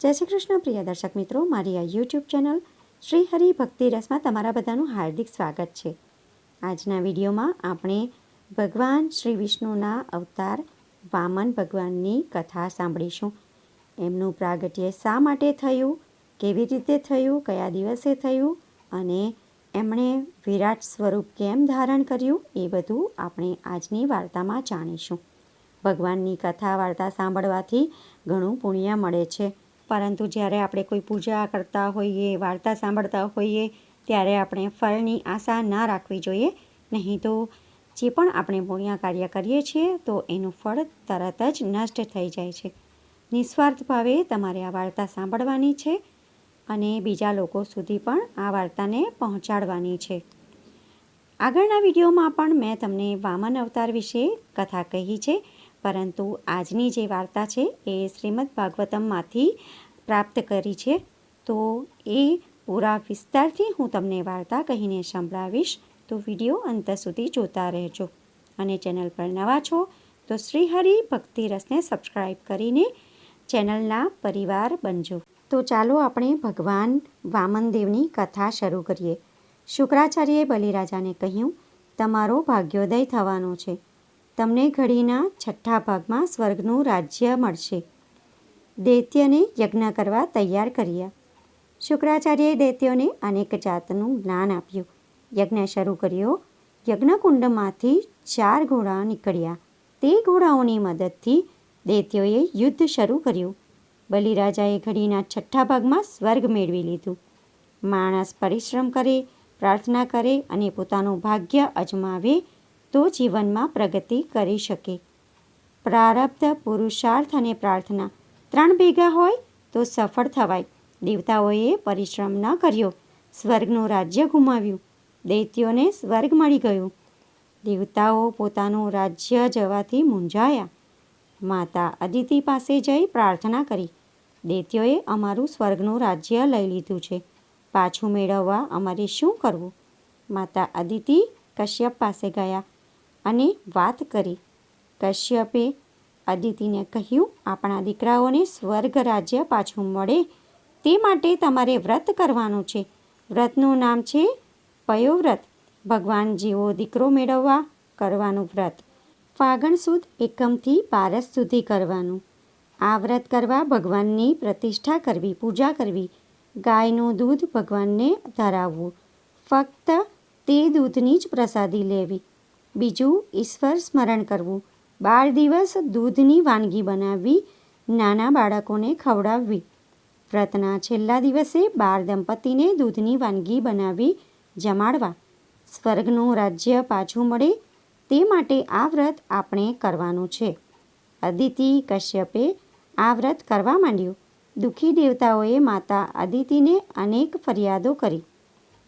જય શ્રી કૃષ્ણ, પ્રિય દર્શક મિત્રો. મારી આ યુટ્યુબ ચેનલ શ્રી હરિ ભક્તિ રસમાં તમારા બધાનું હાર્દિક સ્વાગત છે. આજના વિડીયોમાં આપણે ભગવાન શ્રી વિષ્ણુના અવતાર વામન ભગવાનની કથા સાંભળીશું. એમનું પ્રાગટ્ય શા માટે થયું, કેવી રીતે થયું, કયા દિવસે થયું અને એમણે વિરાટ સ્વરૂપ કેમ ધારણ કર્યું એ બધું આપણે આજની વાર્તામાં જાણીશું. ભગવાનની કથા વાર્તા સાંભળવાથી ઘણું પુણ્ય મળે છે. પરંતુ જ્યારે આપણે કોઈ પૂજા કરતા હોઈએ, વાર્તા સાંભળતા હોઈએ, ત્યારે આપણે ફળની આશા ના રાખવી જોઈએ. નહીં તો જે પણ આપણે પુણ્ય કાર્ય કરીએ છીએ, તો એનું ફળ તરત જ નષ્ટ થઈ જાય છે. નિસ્વાર્થ ભાવે તમારે આ વાર્તા સાંભળવાની છે અને બીજા લોકો સુધી પણ આ વાર્તાને પહોંચાડવાની છે. આગળના વિડીયોમાં પણ મેં તમને વામન અવતાર વિશે કથા કહી છે, પરંતુ આજની જે વાર્તા છે એ શ્રીમદ ભાગવતમમાંથી પ્રાપ્ત કરી છે. તો એ પૂરા વિસ્તારથી હું તમને વાર્તા કહીને સંભળાવીશ. તો વીડિયો અંત સુધી જોતા રહેજો. અને ચેનલ પર નવા છો, તો શ્રીહરિ ભક્તિ રસને સબસ્ક્રાઈબ કરીને ચેનલના પરિવાર બનજો. તો ચાલો આપણે ભગવાન વામનદેવની કથા શરૂ કરીએ. શુક્રાચાર્યએ બલિરાજાને કહ્યું, તમારો ભાગ્યોદય થવાનો છે. તમને ઘડીના છઠ્ઠા ભાગમાં સ્વર્ગનું રાજ્ય મળશે. દૈત્યને યજ્ઞ કરવા તૈયાર કર્યા. શુક્રાચાર્યએ દૈત્યોને અનેક જાતનું જ્ઞાન આપ્યું. યજ્ઞ શરૂ કર્યો. યજ્ઞકુંડમાંથી ચાર ઘોડા નીકળ્યા. તે ઘોડાઓની મદદથી દૈત્યોએ યુદ્ધ શરૂ કર્યું. બલિરાજાએ ઘડીના છઠ્ઠા ભાગમાં સ્વર્ગ મેળવી લીધું. માણસ પરિશ્રમ કરે, પ્રાર્થના કરે અને પોતાનું ભાગ્ય અજમાવે તો જીવનમાં પ્રગતિ કરી શકે. પ્રારબ્ધ પુરુષાર્થ અને પ્રાર્થના. ત્રણ ભેગા હોય તો સફળ થવાય. દેવતાઓએ પરિશ્રમ ન કર્યો. સ્વર્ગનું રાજ્ય ગુમાવ્યું. દૈત્યોને સ્વર્ગ મળી ગયું. દેવતાઓ પોતાનું રાજ્ય જવાથી મૂંઝાયા. માતા અદિતિ પાસે જઈ પ્રાર્થના કરી. દૈત્યોએ અમારું સ્વર્ગનું રાજ્ય લઈ લીધું છે. પાછું મેળવવા અમારે શું કરવું? માતા અદિતિ કશ્યપ પાસે ગયા અને વાત કરી. કશ્યપે અદિતિને કહ્યું, આપણા દીકરાઓને સ્વર્ગ રાજ્ય પાછું મળે. તે માટે તમારે વ્રત કરવાનું છે. વ્રતનું નામ છે પયોવ્રત. ભગવાન જેવો દીકરો મેળવવા કરવાનું વ્રત. ફાગણ સુદ એકમથી બારસ સુધી કરવાનું. આ વ્રત કરવા ભગવાનની પ્રતિષ્ઠા કરવી, પૂજા કરવી. ગાયનું દૂધ ભગવાનને ધરાવવું. ફક્ત તે દૂધની જ પ્રસાદી લેવી. બીજું ઈશ્વર સ્મરણ કરવું. બાર દિવસ દૂધની વાનગી બનાવવી નાના બાળકોને ખવડાવવી. વ્રતના છેલ્લા દિવસે બાર દંપતીને દૂધની વાનગી બનાવી જમાડવા. સ્વર્ગનું રાજ્ય પાછું મળે તે માટે આ વ્રત આપણે કરવાનું છે. અદિતિ કશ્યપે આ વ્રત કરવા માંડ્યું. દુઃખી દેવતાઓએ માતા અદિતિને અનેક ફરિયાદો કરી.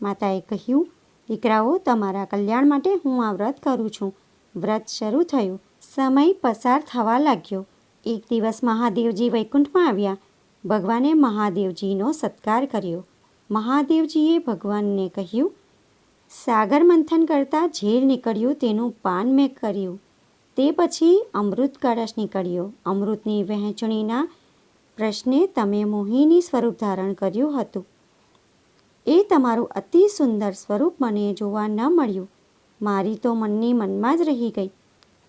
માતાએ કહ્યું, દીકરાઓ, તમારા કલ્યાણ માટે હું આ વ્રત કરું છું. વ્રત શરૂ થયું. સમય પસાર થવા લાગ્યો. એક દિવસ મહાદેવજી વૈકુંઠમાં આવ્યા. ભગવાને મહાદેવજીનો સત્કાર કર્યો. મહાદેવજીએ ભગવાનને કહ્યું, સાગર મંથન કરતાં ઝેર નીકળ્યું તેનું પાન મેં કર્યું. તે પછી અમૃત કળશ નીકળ્યો. અમૃતની વહેંચણીના પ્રશ્ને તમે મોહિની સ્વરૂપ ધારણ કર્યું હતું. એ તમારું અતિ સુંદર સ્વરૂપ મને જોવા ન મળ્યું. મારી તો મનની મનમાં જ રહી ગઈ.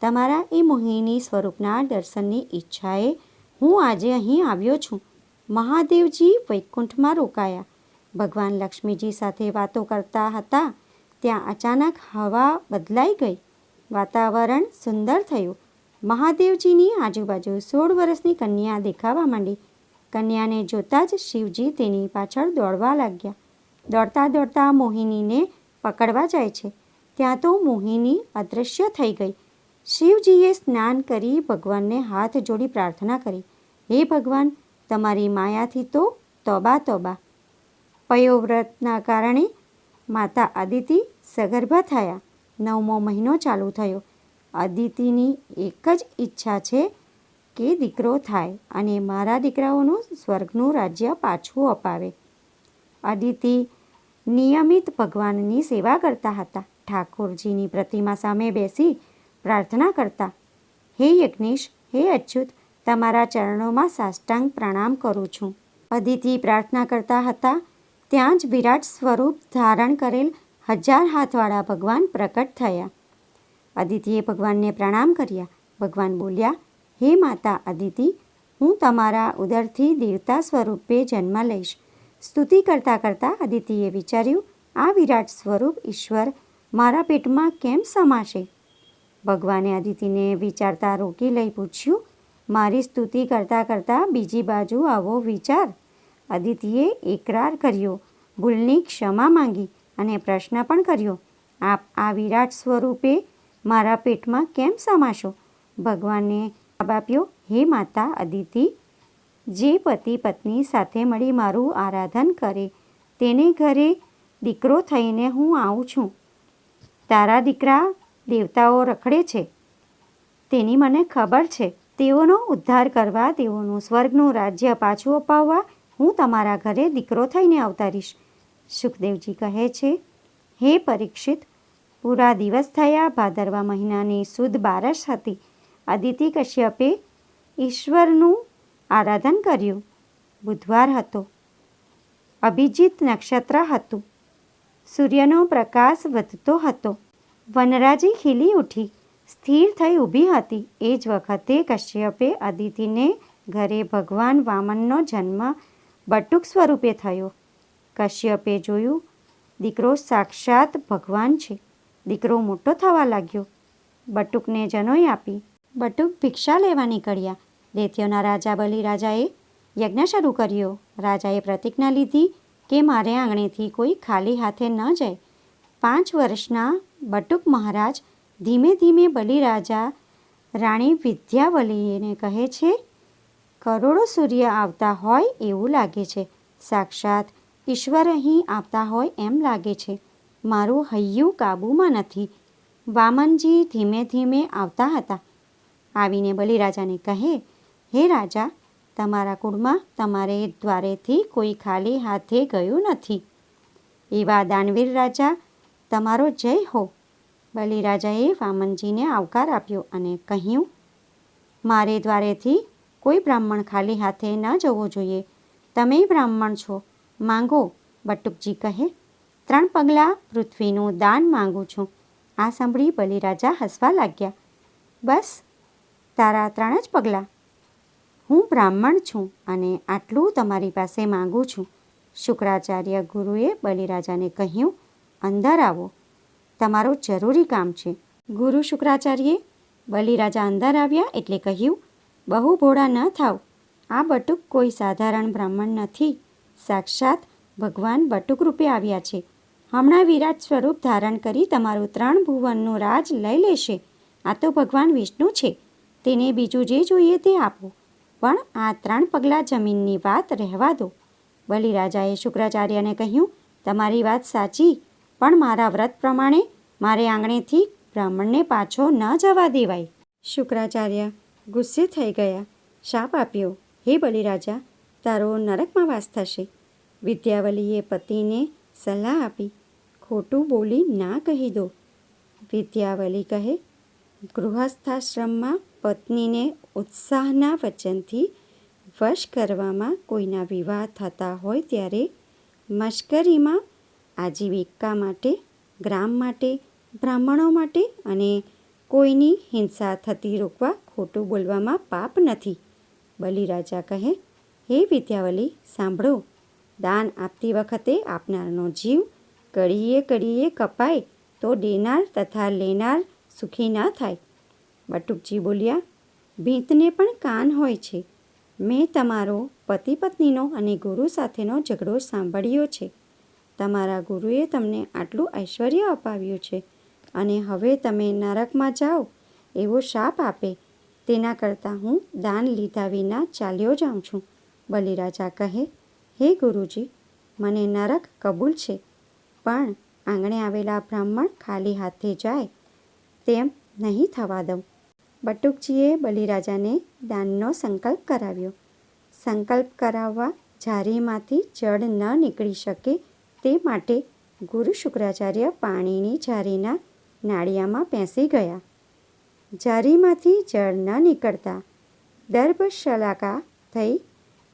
તમારા એ મોહિની સ્વરૂપના દર્શનની ઈચ્છાએ હું આજે અહીં આવ્યો છું. મહાદેવજી વૈકુંઠમાં રોકાયા. ભગવાન લક્ષ્મીજી સાથે વાતો કરતા હતા. ત્યાં અચાનક હવા બદલાઈ ગઈ. વાતાવરણ સુંદર થયું. મહાદેવજીની આજુબાજુ સોળ વર્ષની કન્યા દેખાવા માંડી. કન્યાને જોતાં જ શિવજી તેની પાછળ દોડવા લાગ્યા. દોડતા દોડતા મોહિનીને પકડવા જાય છે. ત્યાં તો મોહિની અદૃશ્ય થઈ ગઈ. શિવજીએ સ્નાન કરી ભગવાનને હાથ જોડી પ્રાર્થના કરી. હે ભગવાન, તમારી માયાથી તો તોબા તોબા પયોવ્રતના કારણે માતા અદિતિ સગર્ભા થયા. નવમો મહિનો ચાલુ થયો. અદિતિની એક જ ઈચ્છા છે કે દીકરો થાય અને મારા દીકરાઓનું સ્વર્ગનું રાજ્ય પાછું અપાવે. અદિતિ નિયમિત ભગવાનની સેવા કરતા હતા. ઠાકોરજીની પ્રતિમા સામે બેસી પ્રાર્થના કરતા, હે યજ્ઞેશ, હે અચ્યુત, તમારા ચરણોમાં સાષ્ટાંગ પ્રણામ કરું છું. અદિતિ પ્રાર્થના કરતા હતા, ત્યાં જ વિરાટ સ્વરૂપ ધારણ કરેલ હજાર હાથવાળા ભગવાન પ્રકટ થયા. અદિતિએ ભગવાનને પ્રણામ કર્યા. ભગવાન બોલ્યા, હે માતા અદિતિ, હું તમારા ઉદરથી દેવતા સ્વરૂપે જન્મ લઈશ. સ્તુતિ કરતાં કરતાં અદિતિએ વિચાર્યું, આ વિરાટ સ્વરૂપ ઈશ્વર મારા પેટમાં કેમ સમાશે? ભગવાને અદિતિને વિચારતા રોકી લઈ પૂછ્યું, મારી સ્તુતિ કરતાં કરતાં બીજી બાજુ આવો વિચાર. અદિતિએ એકરાર કર્યો, ભૂલની ક્ષમા માંગી અને પ્રશ્ન પણ કર્યો, આપ આ વિરાટ સ્વરૂપે મારા પેટમાં કેમ સમાશો? ભગવાને જવાબ આપ્યો, હે માતા અદિતિ જે પતિ પત્ની સાથે મળી મારું આરાધન કરે, તેને ઘરે દીકરો થઈને હું આવું છું. તારા દીકરા દેવતાઓ રખડે છે. તેની મને ખબર છે. તેઓનો ઉદ્ધાર કરવા, તેઓનું સ્વર્ગનું રાજ્ય પાછું અપાવવા હું તમારા ઘરે દીકરો થઈને અવતારીશ સુખદેવજી કહે છે, હે પરીક્ષિત, પૂરા દિવસ થયા, ભાદરવા મહિનાની સુદ બારસ હતી. અદિતિ કશ્યપે ઈશ્વરનું આરાધન કર્યું. બુધવાર હતો. અભિજીત નક્ષત્ર હતું. સૂર્યનો પ્રકાશ વધતો હતો. વનરાજી ખીલી ઉઠી. સ્થિર થઈ ઊભી હતી. એ જ વખતે કશ્યપે અદિતિને ઘરે ભગવાન વામનનો જન્મ બટુક સ્વરૂપે થયો. કશ્યપે જોયું, દીકરો સાક્ષાત ભગવાન છે. દીકરો મોટો થવા લાગ્યો. બટુકને જનોઈ આપી. બટુક ભિક્ષા લેવા નીકળ્યા. દૈત્યોના રાજા બલિરાજાએ યજ્ઞ શરૂ કર્યો. રાજાએ પ્રતિજ્ઞા લીધી કે મારે આંગણેથી કોઈ ખાલી હાથે ન જાય. પાંચ વર્ષના બટુક મહારાજ ધીમે ધીમે બલિરાજા રાણી વિદ્યાવલીને કહે છે, કરોડો સૂર્ય આવતા હોય એવું લાગે છે. સાક્ષાત ઈશ્વર અહીં આવતા હોય એમ લાગે છે. મારું હૈયું કાબૂમાં નથી. વામનજી ધીમે ધીમે આવતા હતા. આવીને બલિરાજાને કહે, હે રાજા, તમારા કુળમાં તમારે દ્વારેથી કોઈ ખાલી હાથે ગયું નથી. એવા દાનવીર રાજા તમારો જય હો. બલિરાજાએ વામનજીને આવકાર આપ્યો અને કહ્યું, મારે દ્વારેથી કોઈ બ્રાહ્મણ ખાલી હાથે ન જવો જોઈએ. તમે બ્રાહ્મણ છો. માંગો. બટુકજી કહે, ત્રણ પગલાં પૃથ્વીનું દાન માંગુ છું. આ સાંભળી બલિરાજા હસવા લાગ્યા, બસ, તારા ત્રણ જ પગલાં. હું બ્રાહ્મણ છું અને આટલું તમારી પાસે માંગુ છું. શુક્રાચાર્ય ગુરુએ બલિરાજાને કહ્યું અંદર આવો. તમારું જરૂરી કામ છે. ગુરુ શુક્રાચાર્યે બલિરાજા અંદર આવ્યા એટલે કહ્યું, બહુ ભોળા ન થાવ. આ બટુક કોઈ સાધારણ બ્રાહ્મણ નથી. સાક્ષાત ભગવાન બટુક રૂપે આવ્યા છે. હમણાં વિરાટ સ્વરૂપ ધારણ કરી તમારું ત્રણ ભુવનનું રાજ લઈ લેશે. આ તો ભગવાન વિષ્ણુ છે. તેને બીજું જે જોઈએ તે આપો. પણ આ ત્રણ પગલાં જમીનની વાત રહેવા દો. બલિરાજાએ શુક્રાચાર્યને કહ્યું, તમારી વાત સાચી. પણ મારા વ્રત પ્રમાણે મારે આંગણેથી બ્રાહ્મણને પાછો ન જવા દેવાય. શુક્રાચાર્ય ગુસ્સે થઈ ગયા. શાપ આપ્યો. હે બલિરાજા, તારો નરકમાં વાસ થશે. વિદ્યાવલીએ પતિને સલાહ આપી. ખોટું બોલી ના કહી દો. વિદ્યાવલી કહે, ગૃહસ્થાશ્રમમાં પત્નીને ઉત્સાહના વચનથી વશ કરવામાં કોઈના વિવાહ થતા હોય ત્યારે મશ્કરીમાં આજીવિકા માટે, ગ્રામ માટે, બ્રાહ્મણો માટે અને કોઈની હિંસા થતી રોકવા ખોટું બોલવામાં પાપ નથી. બલિરાજા કહે, હે વિદ્યાવલી, સાંભળો. દાન આપતી વખતે આપનારનો જીવ કડીએ કડીએ કપાય તો દેનાર તથા લેનાર સુખી ના થાય. બટુકજી બોલ્યા, ભીતને પણ કાન હોય છે. મેં તમારો પતિ પત્નીનો અને ગુરુ સાથેનો ઝઘડો સાંભળ્યો છે. તમારા ગુરુએ તમને આટલું ઐશ્વર્ય અપાવ્યું છે અને હવે તમે નરકમાં જાઓ, એવો શાપ આપે. તેના કરતાં હું દાન લીધા વિના ચાલ્યો જાઉં છું. બલિરાજા કહે, હે ગુરુજી, મને નરક કબૂલ છે, પણ આંગણે આવેલા બ્રાહ્મણ ખાલી હાથે જાય તેમ નહીં થવા દઉં. બટુકજીએ બલિરાજાને દાનનો સંકલ્પ કરાવ્યો. સંકલ્પ કરાવવા જારીમાંથી જળ ન નીકળી શકે તે માટે ગુરુ શુક્રાચાર્ય પાણીની જારીના નાળિયામાં પેસી ગયા. જારીમાંથી જળ ન નીકળતા દર્ભશલાકા થઈ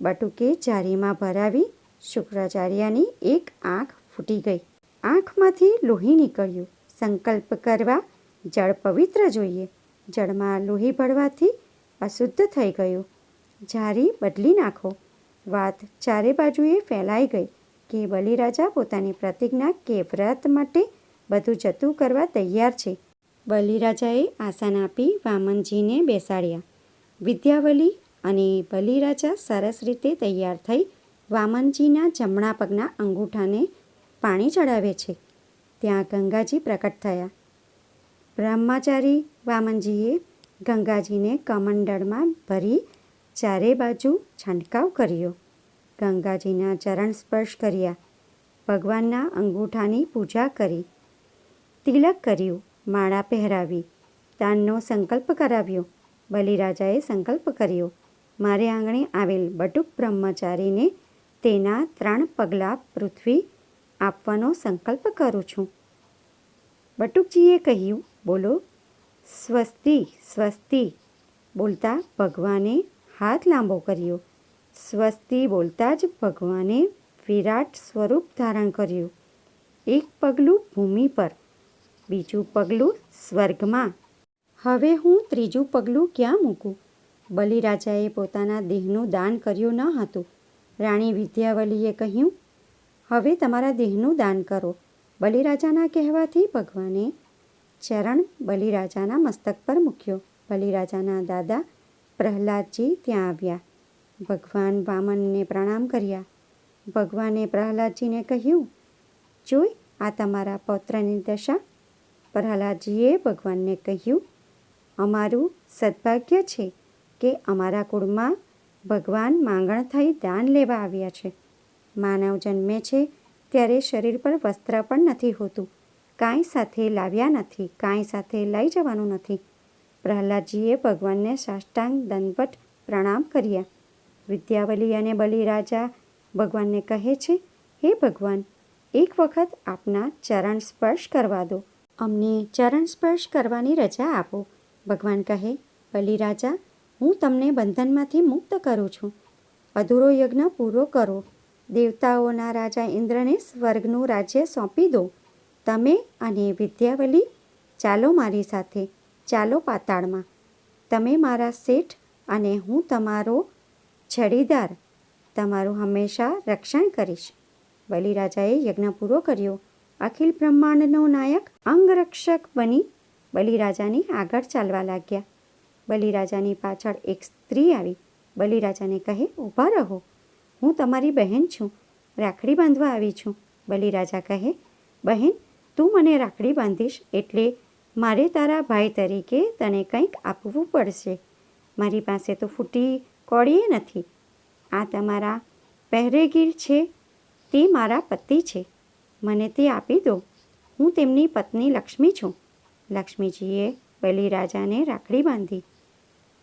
બટુકે જારીમાં ભરાવી શુક્રાચાર્યની એક આંખ ફૂટી ગઈ. આંખમાંથી લોહી નીકળ્યું. સંકલ્પ કરવા જળ પવિત્ર જોઈએ. જળમાં લોહી ભળવાથી અશુદ્ધ થઈ ગયું. જારી બદલી નાખો. વાત ચારે બાજુએ ફેલાઈ ગઈ. કે બલિરાજા પોતાની પ્રતિજ્ઞા કે વ્રત માટે બધું જતું કરવા તૈયાર છે. બલિરાજાએ આસન આપી વામનજીને બેસાડ્યા. વિદ્યાવલી અને બલિરાજા સરસ રીતે તૈયાર થઈ વામનજીના જમણા પગના અંગૂઠાને પાણી ચડાવે છે. ત્યાં ગંગાજી પ્રકટ થયા. બ્રહ્મચારી વામનજીએ ગંગાજીને કમંડળમાં ભરી ચારે બાજુ છંટકાવ કર્યો. ગંગાજીના ચરણ સ્પર્શ કર્યા. ભગવાનના અંગૂઠાની પૂજા કરી. તિલક કર્યું, માળા પહેરાવી. દાનનો સંકલ્પ કરાવ્યો. બલિરાજાએ સંકલ્પ કર્યો, મારે આંગણે આવેલ બટુક બ્રહ્મચારીને તેના ત્રણ પગલાં પૃથ્વી આપવાનો સંકલ્પ કરું છું. બટુકજીએ કહ્યું, બોલો. સ્વસ્તિ સ્વસ્તિ, બોલતા ભગવાને હાથ લાંબો કર્યો. સ્વસ્તિ બોલતા જ ભગવાને વિરાટ સ્વરૂપ ધારણ કર્યું. એક પગલું ભૂમિ પર, બીજું પગલું સ્વર્ગમાં. હવે હું ત્રીજું પગલું ક્યાં મૂકું? બલિરાજાએ પોતાના દેહનું દાન કર્યું ન હતું. રાણી વિદ્યાવલીએ કહ્યું, હવે તમારા દેહનું દાન કરો. બલિરાજાના કહેવાથી ભગવાને ચરણ બલિરાજાના મસ્તક પર મૂક્યો. બલિરાજાના દાદા પ્રહલાદજી ત્યાં આવ્યા. ભગવાન વામનને પ્રણામ કર્યા. ભગવાને પ્રહલાદજીને કહ્યું, જોઈ, આ તમારા પૌત્રની દશા. પ્રહલાદજીએ ભગવાનને કહ્યું, અમારું સદભાગ્ય છે કે અમારા કુળમાં ભગવાન માંગણ થઈ દાન લેવા આવ્યા છે. માનવ જન્મે છે ત્યારે શરીર પર વસ્ત્ર પણ નથી હોતું. કાંઈ સાથે લાવ્યા નથી, કાંઈ સાથે લઈ જવાનું નથી. પ્રહલાદજીએ ભગવાનને સાષ્ટાંગ દંડવટ પ્રણામ કર્યા. વિદ્યાવલી અને બલિરાજા ભગવાનને કહે છે, હે ભગવાન, એક વખત આપના ચરણ સ્પર્શ કરવા દો. અમને ચરણ સ્પર્શ કરવાની રજા આપો. ભગવાન કહે, બલિરાજા, હું તમને બંધનમાંથી મુક્ત કરું છું. અધૂરો યજ્ઞ પૂરો કરો. દેવતાઓના રાજા ઇન્દ્રને સ્વર્ગનું રાજ્ય સોંપી દો. તમે અને વિદ્યાવલી, ચાલો મારી સાથે. ચાલો પાતાળમાં. તમે મારા શેઠ અને હું તમારો છડીદાર. તમારું હંમેશા રક્ષણ કરીશ. બલિરાજાએ યજ્ઞ પૂરો કર્યો. અખિલ બ્રહ્માંડનો નાયક અંગરક્ષક બની બલિરાજાની આગળ ચાલવા લાગ્યા. બલિરાજાની પાછળ એક સ્ત્રી આવી. બલિરાજાને કહે ઊભા રહો. હું તમારી બહેન છું. રાખડી બાંધવા આવી છું. બલિરાજા કહે, બહેન, તું મને રાખડી બાંધીશ એટલે મારે તારા ભાઈ તરીકે તને કંઈક આપવું પડશે. મારી પાસે તો ફૂટી કોળીએ નથી. આ તમારા પહેરેગીર છે, તે મારા પતિ છે. મને તે આપી દો. હું તેમની પત્ની લક્ષ્મી છું. લક્ષ્મીજીએ બલિરાજાને રાખડી બાંધી.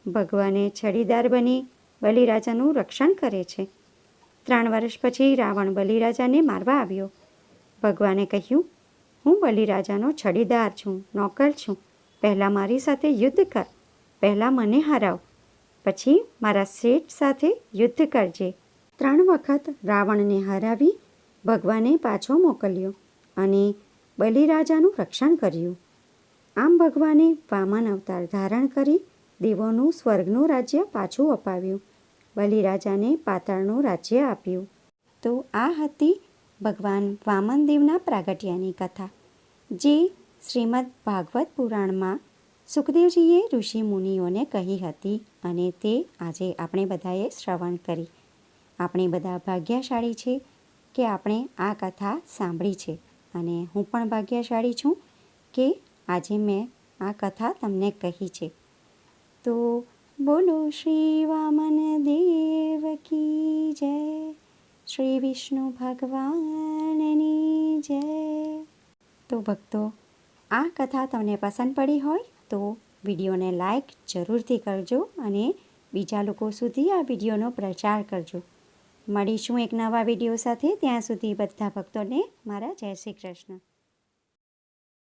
ભગવાને છડીદાર બની બલિરાજાનું રક્ષણ કરે છે. ત્રણ વર્ષ પછી રાવણ બલિરાજાને મારવા આવ્યો. ભગવાને કહ્યું, હું બલિરાજાનો છડીદાર છું, નોકર છું. પહેલાં મારી સાથે યુદ્ધ કર. પહેલાં મને હરાવ. પછી મારા શેઠ સાથે યુદ્ધ કરજે. ત્રણ વખત રાવણને હરાવી ભગવાને પાછો મોકલ્યો અને બલિરાજાનું રક્ષણ કર્યું. આમ ભગવાને વામન અવતાર ધારણ કરી દેવોનું સ્વર્ગનું રાજ્ય પાછું અપાવ્યું. બલિરાજાને પાતાળનું રાજ્ય આપ્યું. તો આ હતી ભગવાન વામનદેવના પ્રાગટ્યની કથા, જે શ્રીમદ ભાગવત પુરાણમાં સુખદેવજીએ ઋષિ મુનિઓને કહી હતી અને તે આજે આપણે બધાએ શ્રવણ કરી. આપણે બધા ભાગ્યશાળી છે કે આપણે આ કથા સાંભળી છે અને હું પણ ભાગ્યશાળી છું કે આજે મેં આ કથા તમને કહી છે. તો બોલો શ્રી વામન દેવ કી જય. શ્રી વિષ્ણુ ભગવાનની જય. તો ભક્તો, આ કથા તમને પસંદ પડી હોય તો વિડીયોને લાઇક જરૂરથી કરજો અને બીજા લોકો સુધી આ વિડીયોનો પ્રચાર કરજો. મળીશું એક નવા વીડિયો સાથે. ત્યાં સુધી બધા ભક્તોને મારા જય શ્રી કૃષ્ણ.